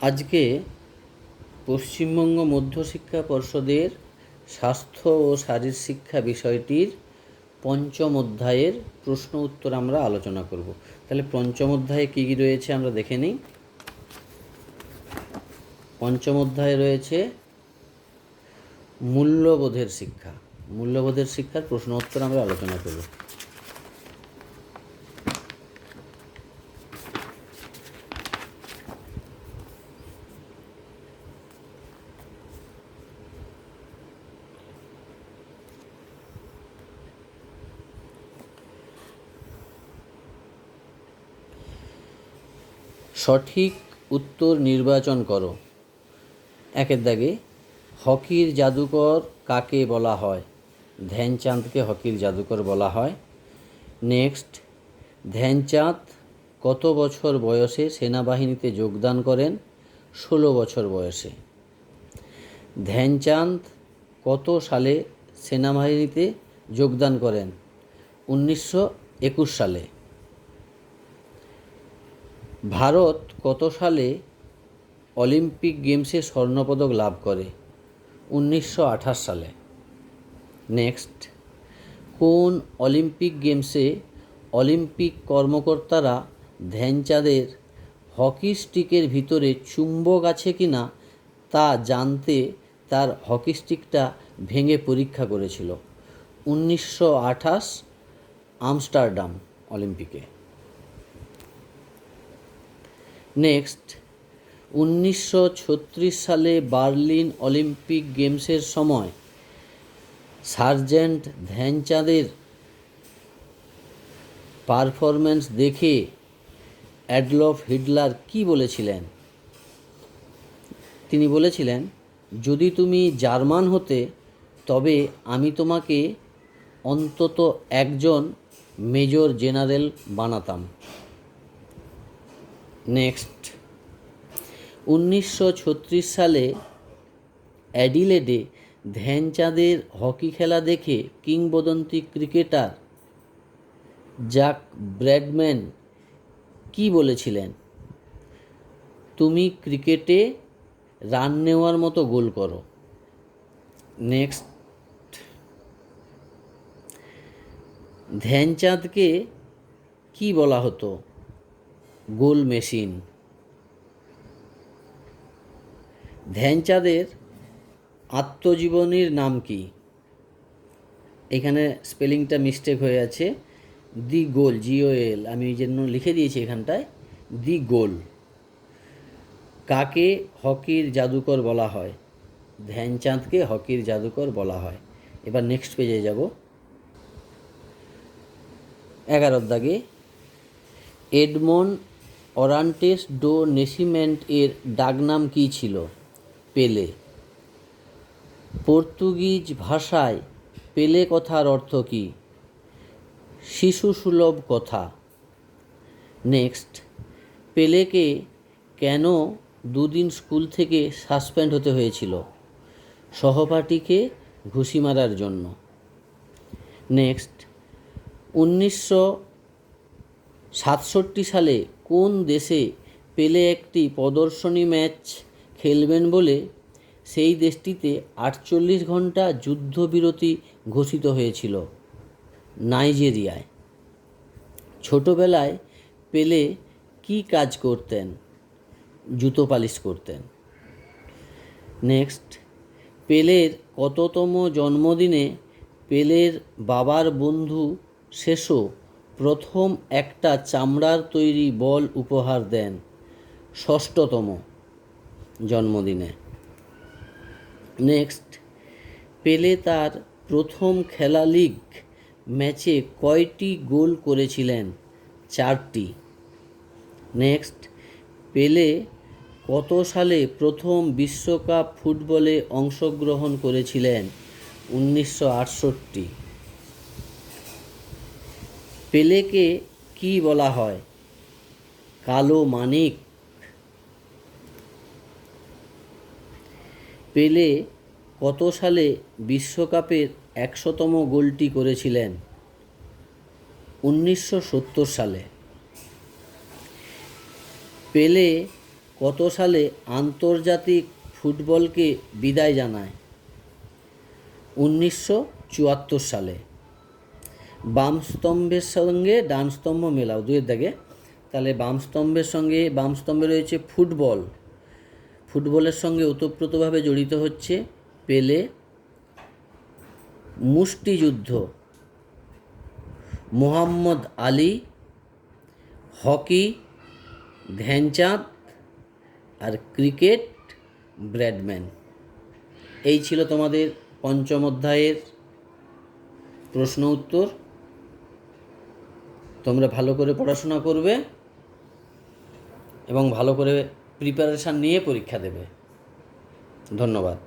আজকে পশ্চিমবঙ্গ মধ্যশিক্ষা পর্ষদের স্বাস্থ্য ও শারীর শিক্ষা বিষয়টির পঞ্চম অধ্যায়ের প্রশ্ন উত্তর আমরা আলোচনা করব। তাহলে পঞ্চম অধ্যায়ে কী কী রয়েছে আমরা দেখে নিই। পঞ্চম অধ্যায়ে রয়েছে মূল্যবোধের শিক্ষা। মূল্যবোধের শিক্ষার প্রশ্ন উত্তর আমরা আলোচনা করব। সঠিক উত্তর নির্বাচন করো। একের দাগে, হকির জাদুকর কাকে বলা হয়? ধ্যানচাঁদকে হকির জাদুকর বলা হয়। নেক্সট, ধ্যানচাঁদ কত বছর বয়সে সেনাবাহিনীতে যোগদান করেন? ষোলো বছর বয়সে। ধ্যানচাঁদ কত সালে সেনাবাহিনীতে যোগদান করেন? উনিশশো একুশ সালে। ভারত কত সালে অলিম্পিক গেমসে স্বর্ণপদক লাভ করে? উনিশশো আঠাশ সালে। নেক্সট। কোন অলিম্পিক গেমসে অলিম্পিক কর্মকর্তারা ধ্যানচাঁদের হকি স্টিকের ভিতরে চুম্বক আছে কি না তা জানতে তার হকি স্টিকটা ভেঙে পরীক্ষা করেছিল। উনিশশো আঠাশ আমস্টারডাম অলিম্পিকে। নেক্সট উনিশশো ছত্রিশ সালে বার্লিন অলিম্পিক গেমসের সময় সার্জেন্ট ধ্যানচাঁদের পারফরম্যান্স দেখে অ্যাডলফ হিটলার কি বলেছিলেন? তিনি বলেছিলেন, যদি তুমি জার্মান হতে, তবে আমি তোমাকে অন্তত একজন মেজর জেনারেল বানাতাম। নেক্সট। উনিশশো ছত্রিশ সালে অ্যাডিলেডে ধ্যানচাঁদের হকি খেলা দেখে কিংবদন্তি ক্রিকেটার জাক ব্র্যাডম্যান কি বলেছিলেন? তুমি ক্রিকেটে রান নেওয়ার মতো গোল করো। নেক্সট। ধ্যানচাঁদকে কি বলা হতো? Goal machine. ধ্যানচাঁদের আত্মজীবনীর নাম কি? এখানে স্পেলিংটা মিস্টেক হয়ে আছে। দি গোল জিও এল আমি এই জন্য লিখে দিয়েছি এখানটায়, দি গোল। কাকে হকির জাদুকর বলা হয়? ধ্যানচাঁদকে হকির জাদুকর বলা হয়। এবার নেক্সট পেজে যাব। এগারোর দাগে, এডমন অরান্টেস ডো নেসিমেন্ট এর ডাকনাম কী ছিল? পেলে। পর্তুগিজ ভাষায় পেলে কথার অর্থ কী? শিশু সুলভ কথা। নেক্সট। পেলেকে কেন দুদিন স্কুল থেকে সাসপেন্ড হতে হয়েছিল? সহপাঠীকে ঘুষি মারার জন্য। নেক্সট। উনিশশো সাতষট্টি সালে কোন দেশে পেলে একটি প্রদর্শনী ম্যাচ খেলবেন বলে? সেই দেশটিতে আটচল্লিশ ঘণ্টা যুদ্ধবিরতি ঘোষিত হয়েছিল নাইজেরিয়ায়। ছোটোবেলায় পেলে কি কাজ করতেন? জুতো পালিশ করতেন। নেক্সট, পেলের কততম জন্মদিনে পেলের বাবার বন্ধু শেষও প্রথম একটা চামড়ার তৈরি বল উপহার দেন ষষ্ঠতম জন্মদিনে। নেক্সট, পেলে তার প্রথম খেলা লিগ ম্যাচে কয়টি গোল করেছিলেন? চারটি। নেক্সট, পেলে কত সালে প্রথম বিশ্বকাপ ফুটবলে অংশগ্রহণ করেছিলেন? উনিশশো আটষট্টি। পেলেকে কি বলা হয়? কালো মানিক। পেলে কত সালে বিশ্বকাপের একশোতম গোলটি করেছিলেন? উনিশশো সত্তর সালে। পেলে কত সালে আন্তর্জাতিক ফুটবলকে বিদায় জানায়? উনিশশো চুয়াত্তর সালে। বাম স্তম্ভের সঙ্গে ডান স্তম্ভ মেলাও, দুয়ের দাগে। তাহলে বাম স্তম্ভের সঙ্গে, বাম স্তম্ভে রয়েছে ফুটবল। ফুটবলের সঙ্গে ওতপ্রোতভাবে জড়িত হচ্ছে পেলে মুষ্টিযুদ্ধ মোহাম্মদ আলী, হকি, ধ্যানচাঁদ আর ক্রিকেট ব্র্যাডম্যান। এই ছিল তোমাদের পঞ্চম অধ্যায়ের প্রশ্ন উত্তর। তোমরা ভালো করে পড়াশোনা করবে এবং ভালো করে প্রিপারেশান নিয়ে পরীক্ষা দেবে। ধন্যবাদ।